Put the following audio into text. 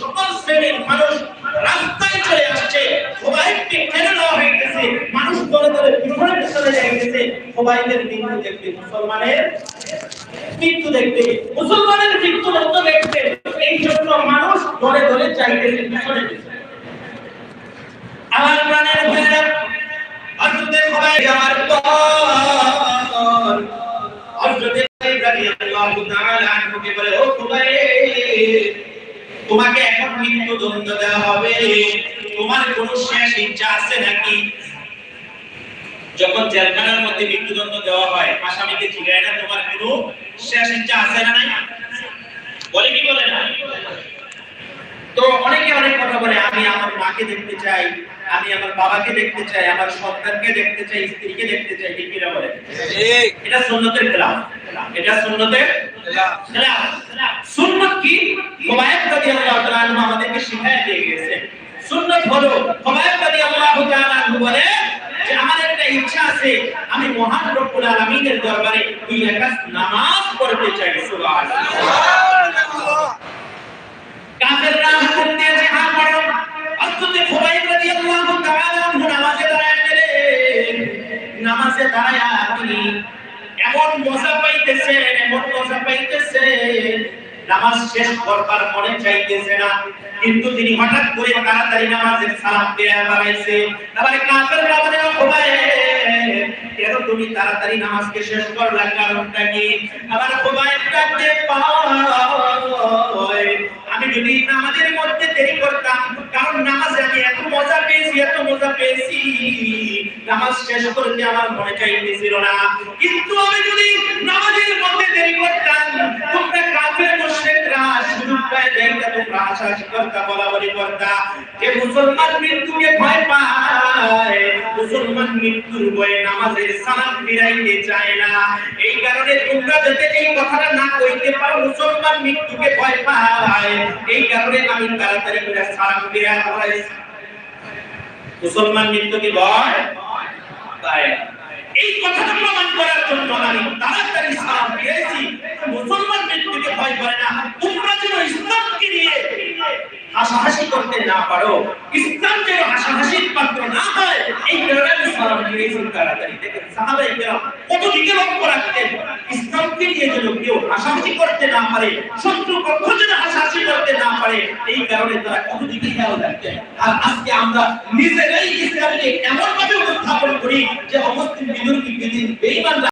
সকল শ্রেণির মানুষ রাস্তায় চলে আসছে সবাইকে কেড়ে নেওয়া হয়ে গেছে মানুষ দলে দলে পিছনে চলে যাইতেছে। সবাইদের মৃত্যু দেখতে মুসলমানের মৃত্যু দেখতে মুসলমানের মৃত্যু মত দেখতে এই জন্য মানুষ দলে দলে চাইতেছে পিছনে পিছনে। আমার প্রাণের ভাইরা হযরতে সবাই আমার পর। ইব্রাহিম রাদিয়াল্লাহু তাআলা আনহুকে বলে, ও খুবাইব তোমাকে এখন মৃত্যুদণ্ড দেওয়া হবে। তোমার কোন শেষ ইচ্ছা আছে নাকি? যখন জেলখানার মধ্যে মৃত্যুদণ্ড দেওয়া হয় আসামিকে জিজ্ঞাসা না তোমার কোন শেষ ইচ্ছা আছে না নাই? বলে কি বলে না? তো অনেকে অনেক কথা বলে আমি আমার মাকে দেখতে চাই আমি আমার বাবাকে দেখতে চাই আমার সন্তানকে দেখতে চাই স্ত্রীকে দেখতে চাই বলে? এটা সুন্নতের খেলাফ এটা সুন্নতের সুন্নত কি? হুমায়ুন রাদিয়াল্লাহু তাআলা আমাদেরকে শিখায় দিয়ে গেছে সুন্নত হলো হুমায়ুন রাদিয়াল্লাহু তাআলা বলে যে, আমার একটা ইচ্ছা আছে, আমি মহান রব্বুল আলামিনের দরবারে দুই রাকাত নামাজ পড়তে চাই। সুবহানাল্লাহ। কাফেররা হুকুম দিয়েছে হা পড়ো হযরত খুবাইব রাদিয়াল্লাহু তাআলা নামাজে দাঁড়ায় নামাজে দাঁড়ায়া তিনি এমন মজা পাইতেছেন এমন মজা পাইতেছেন নামাজ শেষ করবার মনে চাইতেছে না। কিন্তু তিনি হঠাৎ করে তাড়াতাড়ি নামাজের সালাম দিয়ে বাড়াইছে। কাফেররা বলে ও খুবাইব কেন তুমি তাড়াতাড়ি নামাজকে শেষ করলা? কারণটা কি? আবার খুবাইব ডাকতে পায় আমি যদি নামাজের মধ্যে দেরি করতাম, কারণ নামাজে আমি এত মজা পেয়েছি, এত মজা পেয়েছি। নামাজ শেষ করতে আমার মনে চাইতেছিল না। কিন্তু আমি যদি নামাজের মধ্যে দেরি করতাম, তোমরা কাফের, মুশরিকরা সুযোগ পায় দেখতে বলা বলি করতা। যে মুসলমান মৃত্যুকে ভয় পায়। মুসলমান নামাজের চায় না। এই কারণে তোমরা এই কথাটা না কইতে পারো, মুসলমান মৃত্যুকে ভয় পায়। এই কারণে আমি তাড়াতাড়ি করে মুসলমান মৃত্যুকে ভয়। এই কথাটা প্রমাণ করার জন্য আমি তাড়াতাড়ি মুসলমান মৃত্যুকে ভয় করে না। তোমরা যেন ইসলামকে নিয়ে হাসাহাসি করতে না পারো। ইসলাম যেন হাসাহাসির পাত্র না হয়, এই কারণে তাড়াতাড়ি সাহাবাই কত দিকে লক্ষ্য রাখতেন ইসলামকে নিয়ে যেন কেউ হাসাহাসি করতে না পারে, শত্রু পক্ষ যেন হাসাহাসি করতে না পারে, এই কারণে তারা কত খেয়াল আর আজকে আমরা নিজেরাই ইসলামকে এমন ভাবে উপস্থাপন করি যে অমুসলিম বিদুর্গী বেইমান